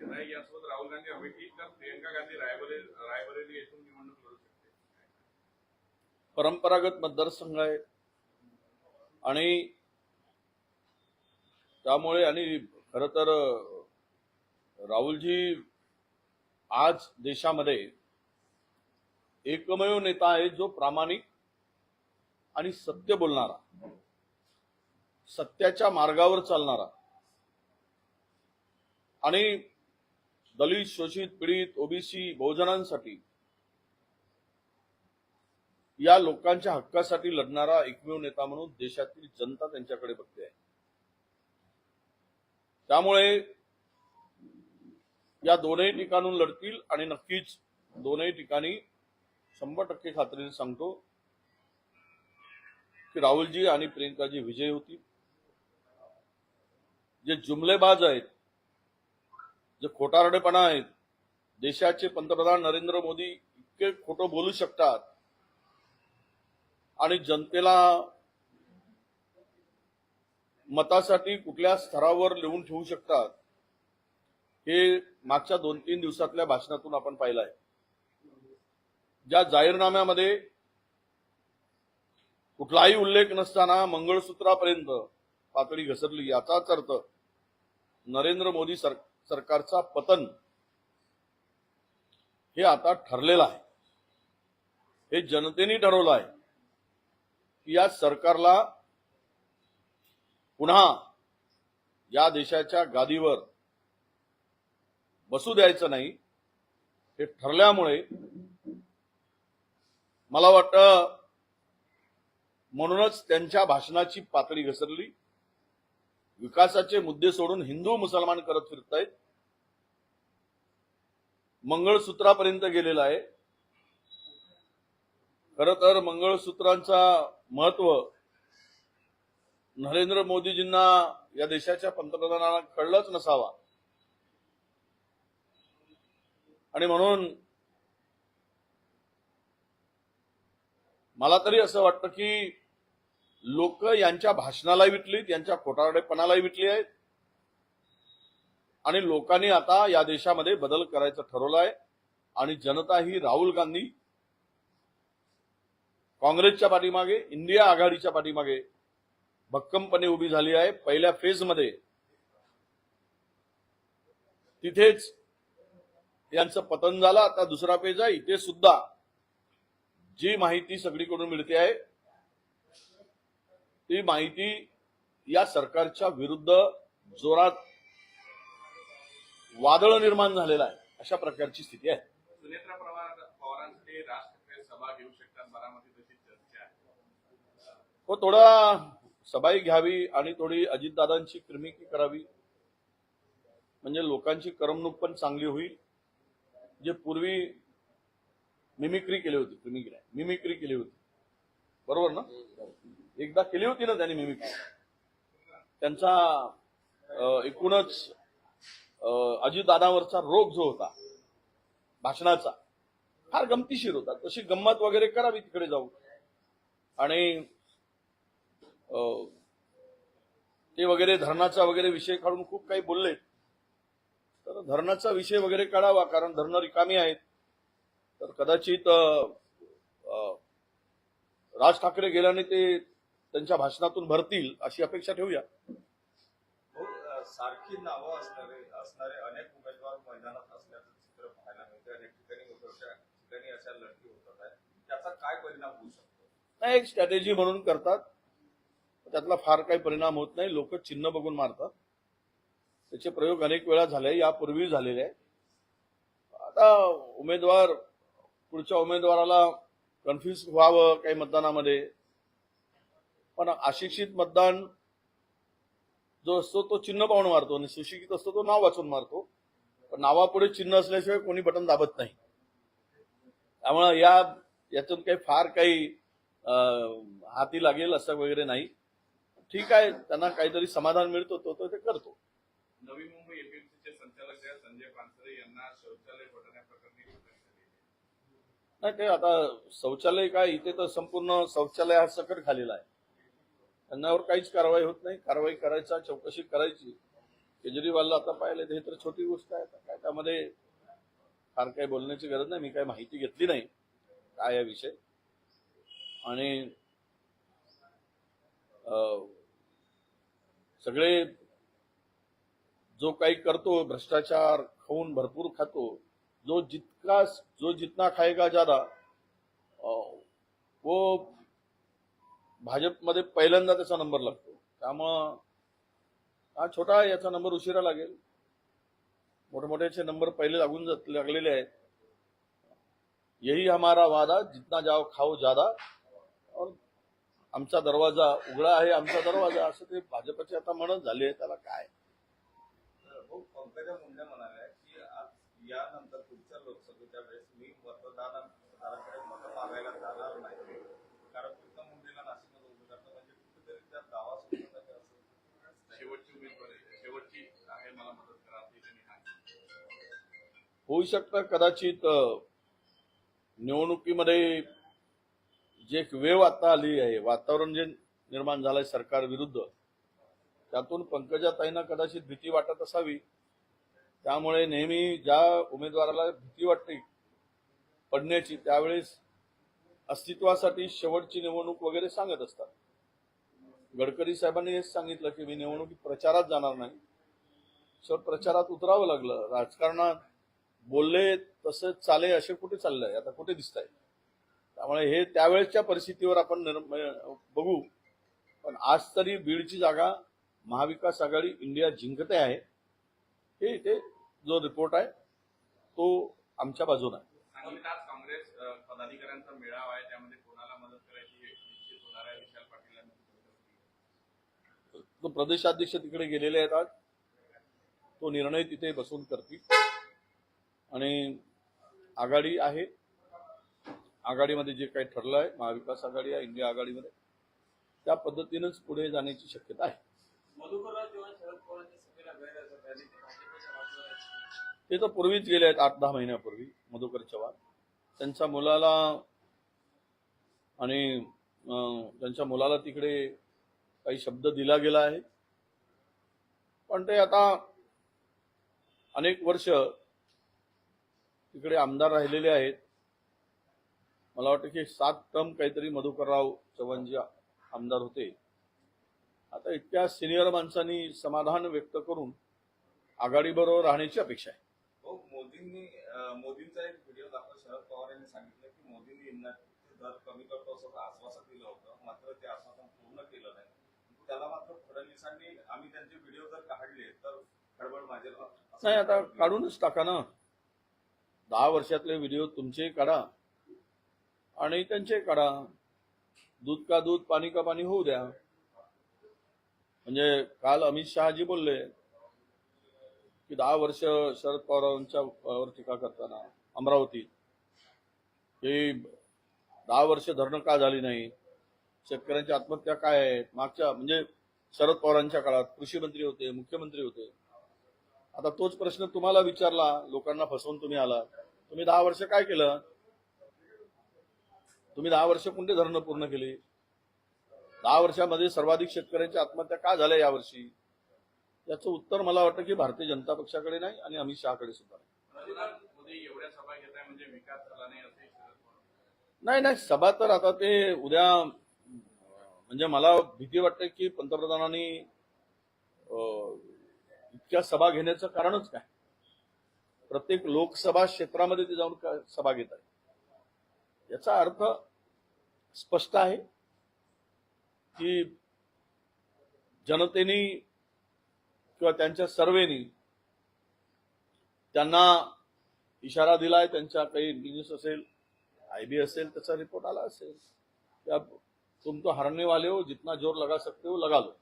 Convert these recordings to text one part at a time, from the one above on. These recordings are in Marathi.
नाही यासोबत राहुल गांधी अमेठी तर प्रियंका गांधी रायबरेली रायबरेली येथून निवडणूक लढू शकते. परंपरागत मतदारसंघ आहे. आणि त्यामुळे आणि खर तर राहुलजी आज देशामध्ये एकमेव नेता आहे जो प्रामाणिक आणि सत्य बोलणारा सत्याच्या मार्गावर चालणारा. आणि दलित शोषित पीडित ओबीसी बहुजनांसाठी या लोकांच्या हक्कासाठी लढणारा एकमेव नेता म्हणून देशातील जनता त्यांच्याकडे बघते आहे. त्यामुळे या दोनही ठिकाणून लढतील आणि नक्कीच दोनही ठिकाणी शंभर टक्के खात्रीने सांगतो की राहुलजी आणि प्रियंकाजी विजयी होतील. जे जुमलेबाज आहेत जे खोटारडेपणा आहेत देशाचे पंतप्रधान नरेंद्र मोदी इतके खोटं बोलू शकतात आणि जनतेला मतासाठी कुठल्या स्तरावर लिहून ठेवू शकतात हे मागच्या दोन तीन दिवसातल्या भाषणातून आपण पाहिलं आहे ज्या जाहीरनाम्यामध्ये कुठलाही उल्लेख नसताना मंगळसूत्रापर्यंत पातळी घसरली याचाच अर्थ नरेंद्र मोदी सर सरकारचा पतन हे आता ठरलेलं आहे. हे जनतेने ठरवलं आहे की या सरकारला पुन्हा या देशाच्या गादीवर बसू द्यायचं नाही. हे ठरल्यामुळे मला वाटतं म्हणूनच त्यांच्या भाषणाची पातळी घसरली. विकासाचे मुद्दे सोडून हिंदू मुसलमान करत फिरतायत. मंगळसूत्रापर्यंत गेलेला आहे. खर तर मंगळसूत्रांचा महत्त्व नरेंद्र मोदीजींना या देशाच्या पंतप्रधानांना कळलंच नसावा. आणि म्हणून मला तरी असं वाटतं की लोक यांच्या भाषणाला विटलीत यांच्या खोटारडेपणालाही विटली आहेत. आणि लोकांनी आता या देशामध्ये बदल करायचं ठरवलं आहे आणि जनता ही राहुल गांधी काँग्रेसच्या पाठीमागे इंडिया आघाडीच्या पाठीमागे भक्कमपणे उभी झाली आहे. पहिल्या फेजमध्ये तिथेच यांचं पतन झालं. आता दुसरा पेज आहे. इथे सुद्धा जी माहिती सगळीकडून मिळते आहे ती माहिती या सरकारच्या विरुद्ध जोरात वादळ निर्माण झालेलं आहे अशा प्रकारची स्थिती आहे. सुनेत्रा पवार पवारांसाठी राज ठाकरे सभा घेऊ शकतात चर्चा आहे. हो थोडा सबाई घ्यावी आणि थोडी अजितदादांची क्रिमिकी करावी. म्हणजे लोकांची करमणूक पण चांगली होईल. जे पूर्वी मिमिक्री केली होती क्रिमिक्री नाही, मिमिक्री केली होती. बरोबर ना? एकदा केली होती ना त्यांनी मिमिक्री त्यांचा एकूणच अजितदादावरचा रोग जो होता भाषणाचा फार गमतीशीर होता. तशी गंमत वगैरे करावी तिकडे जाऊन. आणि ते वगैरे धरणाचा वगैरे विषय काढून खूप काही बोलले. तर धरणाचा विषय वगैरे काढावा कारण धरणं रिकामी आहेत. तर कदाचित राज ठाकरे गेल्याने ते त्यांच्या भाषणातून भरतील अशी अपेक्षा ठेवूया. अ, सारखी नावं असणारे असणारे अनेक उमेदवार मैदानात असल्याचं चित्र पाहायला मिळते अनेक ठिकाणी ठिकाणी अशा लढती होतात आहेत. त्याचा काय परिणाम होऊ शकतो? नाही एक स्ट्रॅटेजी म्हणून करतात. त्यातला फार काही परिणाम होत नाही. लोक चिन्ह बघून मारतात. त्याचे प्रयोग अनेक वेळा झाले यापूर्वी झालेले आहे आता उमेदवार पुढच्या उमेदवाराला कन्फ्युज व्हावं काही मतदानामध्ये. पण अशिक्षित मतदान जो असतो तो चिन्ह पाहून मारतो आणि सुशिक्षित असतो तो नाव वाचून मारतो. पण नावापुढे चिन्ह असल्याशिवाय कोणी बटन दाबत नाही. त्यामुळे या यातून काही फार काही हाती लागेल असं वगैरे नाही. ठीक आहे त्यांना काहीतरी समाधान मिळतो तो तो ते करतो. नवी मुंबई एपीएमसीचे संचालक जे आहेत, संजय पानसरे यांना शौचालय घटनेप्रकरणी कोठडी झाली आहे. नाही ते आता शौचालय काय इथे तर संपूर्ण शौचालय हा सकट खालेला आहे. त्यांच्यावर काहीच कारवाई होत नाही. कारवाई करायचा चौकशी करायची. केजरीवालला आता पाहिलं हे तर छोटी गोष्ट आहे. काय त्यामध्ये फार काही बोलण्याची गरज नाही. मी काही माहिती घेतली नाही. काय या विषय? आणि अं, सगळे जो काही करतो भ्रष्टाचार खाऊन भरपूर खातो जो जितका जो जितना खाएगा ज्यादा वो भाजपमध्ये पहिल्यांदा त्याचा नंबर लागतो. त्यामुळं हा छोटा आहे, याचा नंबर उशिरा लागेल. मोठमोठ्याचे नंबर पहिले लागून जात लागलेले आहेत. यही हमारा वादा जितना जाओ खाओ ज्यादा. और आमचा दरवाजा उघडा आहे आमचा दरवाजा असं ते भाजपचे आता म्हणत झाले त्याला काय? पंकजा मुंडे म्हणाल्या की यानंतर वेळेस मी मतदान मतदाराकडे मतं मागायला जाणार नाही कारण मुंडेला नाशिकमध्ये उभं करतं म्हणजे कुठेतरी त्या दावा सुरू आहे असं शेवटची उमेदवारी. शेवटची आहे मला मदत करा होऊ शकतं कदाचित निवडणुकीमध्ये जे एक वेव आता आली आहे वातावरण जे निर्माण झालंय सरकार विरुद्ध त्यातून पंकजाताईंना कदाचित भीती वाटत असावी त्यामुळे नेहमी ज्या उमेदवाराला भीती वाटते पडण्याची त्यावेळेस अस्तित्वासाठी शेवटची निवडणूक वगैरे सांगत असतात. गडकरी साहेबांनी हेच सांगितलं की मी निवडणुकीत प्रचारात जाणार नाही. शेवट प्रचारात उतरावं लागलं. राजकारणात बोलले तसं चाले असे कुठे चाललंय आता कुठे दिसत आहे त्यामुळे हे त्यावेळेसच्या परिस्थितीवर आपण बघू. पण आज तरी बीडची जागा महाविकास आघाडी इंडिया जिंकते आहे. हे इथे जो रिपोर्ट आहे तो आमच्या बाजूने आहे. सांगलीत आज काँग्रेस पदाधिकाऱ्यांचा मेळावा आहे. त्यामध्ये कोणाला मदत करायची हे निश्चित होणार आहे. विशाल पाटील. तो प्रदेशाध्यक्ष तिकडे गेलेले आहेत आज. तो निर्णय तिथे बसून करतील. आणि आघाडी आहे. आघाडीमध्ये जे काही ठरलं आहे महाविकास आघाडी आहे इंडिया आघाडीमध्ये त्या पद्धतीनंच पुढे जाण्याची शक्यता आहे. ते तर पूर्वीच गेले आहेत आठ दहा महिन्यापूर्वी मधुकर चव्हाण. त्यांच्या मुलाला आणि त्यांच्या मुलाला तिकडे काही शब्द दिला गेला आहे. पण ते आता अनेक वर्ष तिकडे आमदार राहिलेले आहेत. मला वाटतं की सात टर्म काहीतरी मधुकरराव चव्हाण जे आमदार होते. आता इतक्या सिनियर माणसांनी समाधान व्यक्त करून आघाडीबरोबर राहण्याची अपेक्षा आहे. मोदींनी मोदींचा एक व्हिडिओ दाखवत शरद पवार यांनी सांगितलं की मोदींनी इंधनाचे दर कमी करतो असं आश्वासन दिलं होतं मात्र ते आश्वासन पूर्ण केलं नाही. त्याला मात्र फडणवीसांनी आम्ही त्यांचे व्हिडिओ जर काढले तर खडबड माझे नाही आता काढूनच टाका ना. दहा वर्षातले व्हिडिओ तुमचे काढा आणि त्यांचे काढा. दूध का दूध पाणी का पाणी होऊ द्या. म्हणजे काल अमित शहाजी बोलले की दहा वर्ष शरद पवारांच्या वर टीका करताना अमरावतीत की दहा वर्ष धरणं का झाली नाही? शेतकऱ्यांच्या आत्महत्या काय आहेत मागच्या म्हणजे शरद पवारांच्या काळात कृषी मंत्री होते मुख्यमंत्री होते. आता तोच प्रश्न तुम्हाला विचारला लोकांना फसवून तुम्ही आला तुम्ही दहा वर्ष काय केलं? तुम्ही दहा वर्ष कोणते धरणं पूर्ण केली? दहा वर्षामध्ये सर्वाधिक शेतकऱ्यांच्या आत्महत्या का झाल्या यावर्षी याचं उत्तर मला वाटतं की भारतीय जनता पक्षाकडे नाही आणि अमित शहाकडे सुद्धा नाही. म्हणजे नाही सभा तर आता ते उद्या म्हणजे मला भीती वाटते की पंतप्रधानांनी इतक्या सभा घेण्याचं कारणच काय? प्रत्येक लोकसभा क्षेत्रामध्ये ते जाऊन सभा घेत आहे याचा अर्थ स्पष्ट आहे की जनतेने किंवा त्यांच्या सर्वेनी त्यांना इशारा दिलाय त्यांच्या काही इंटेलिजन्स असेल आयबी असेल त्याचा रिपोर्ट आला असेल. त्या तुम तो हरणे वाले हो जितना जोर लगा सकते हो लगा लो.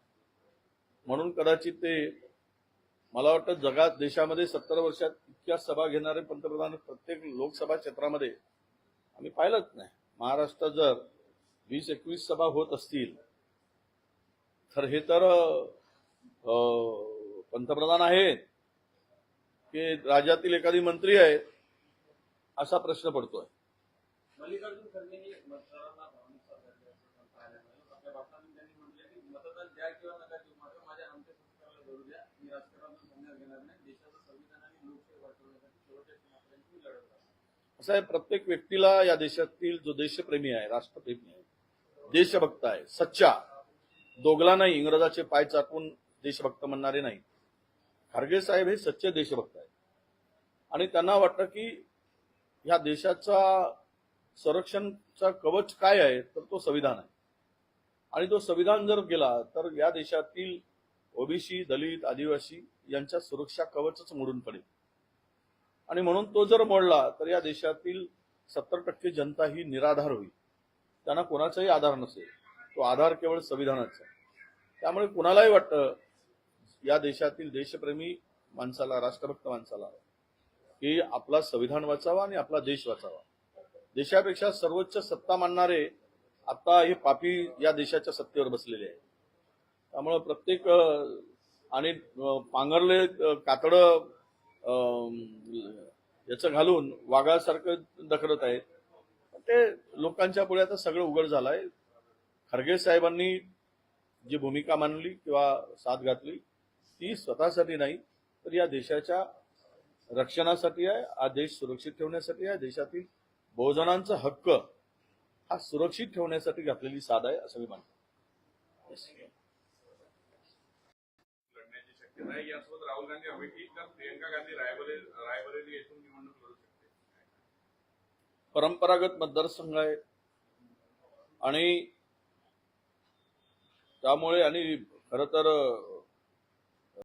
म्हणून कदाचित ते मला वाटतं जगात देशामध्ये सत्तर वर्षात इतक्या सभा घेणारे पंतप्रधान प्रत्येक लोकसभा क्षेत्रामध्ये आम्ही पाहिलंच नाही. महाराष्ट्रात जर वीस एकवीस सभा होत असतील तर हे तर अं, पंतप्रधान आहेत की राज्यातील एखादी मंत्री आहेत असा प्रश्न पडतोय. असं आहे प्रत्येक व्यक्तीला या देशातील जो देशप्रेमी आहे राष्ट्रप्रेमी आहे देशभक्त आहे सच्चा दोघला नाही इंग्रजाचे पाय चाटून देशभक्त म्हणणारे नाही खारगे साहेब हे सच्चे देशभक्त आहेत. आणि त्यांना वाटतं की ह्या देशाचा संरक्षणचा कवच काय आहे तर तो संविधान आहे. आणि तो संविधान जर गेला तर या देशातील ओबीसी दलित आदिवासी यांच्या सुरक्षा कवचच मोडून पडेल. आणि म्हणून तो जर मोडला तर या देशातील सत्तर टक्के जनता ही निराधार होईल. त्यांना कोणाचाही आधार नसेल. तो आधार केवळ संविधानाचा त्यामुळे कुणालाही वाटतं या देशातील देशप्रेमी माणसाला राष्ट्रभक्त माणसाला की आपला संविधान वाचावा आणि आपला देश वाचावा. देशापेक्षा सर्वोच्च सत्ता मानणारे आता हे पापी या देशाच्या सत्तेवर बसलेले आहेत. त्यामुळं प्रत्येक आणि पांघरले कातड कातडं याचं घालून वाघासारखं दखलत आहेत. ते लोकांच्या पुढे आता सगळं उघड झालंय. खरगे साहेबांनी जी भूमिका मांडली किंवा साथ घातली ती स्वतःसाठी नाही तर या देशाच्या रक्षणासाठी आहे हा देश सुरक्षित ठेवण्यासाठी आहे देशातील बहुजनांचा हक्क हा सुरक्षित ठेवण्यासाठी घातलेली साध आहे असं मी मानतो. यासोबत राहुल गांधी अमेठी तर प्रियंका गांधी रायबरेली रायबरेली येथून निवडणूक लढू शकते परंपरागत मतदारसंघ आहे. आणि त्यामुळे आणि खरं तर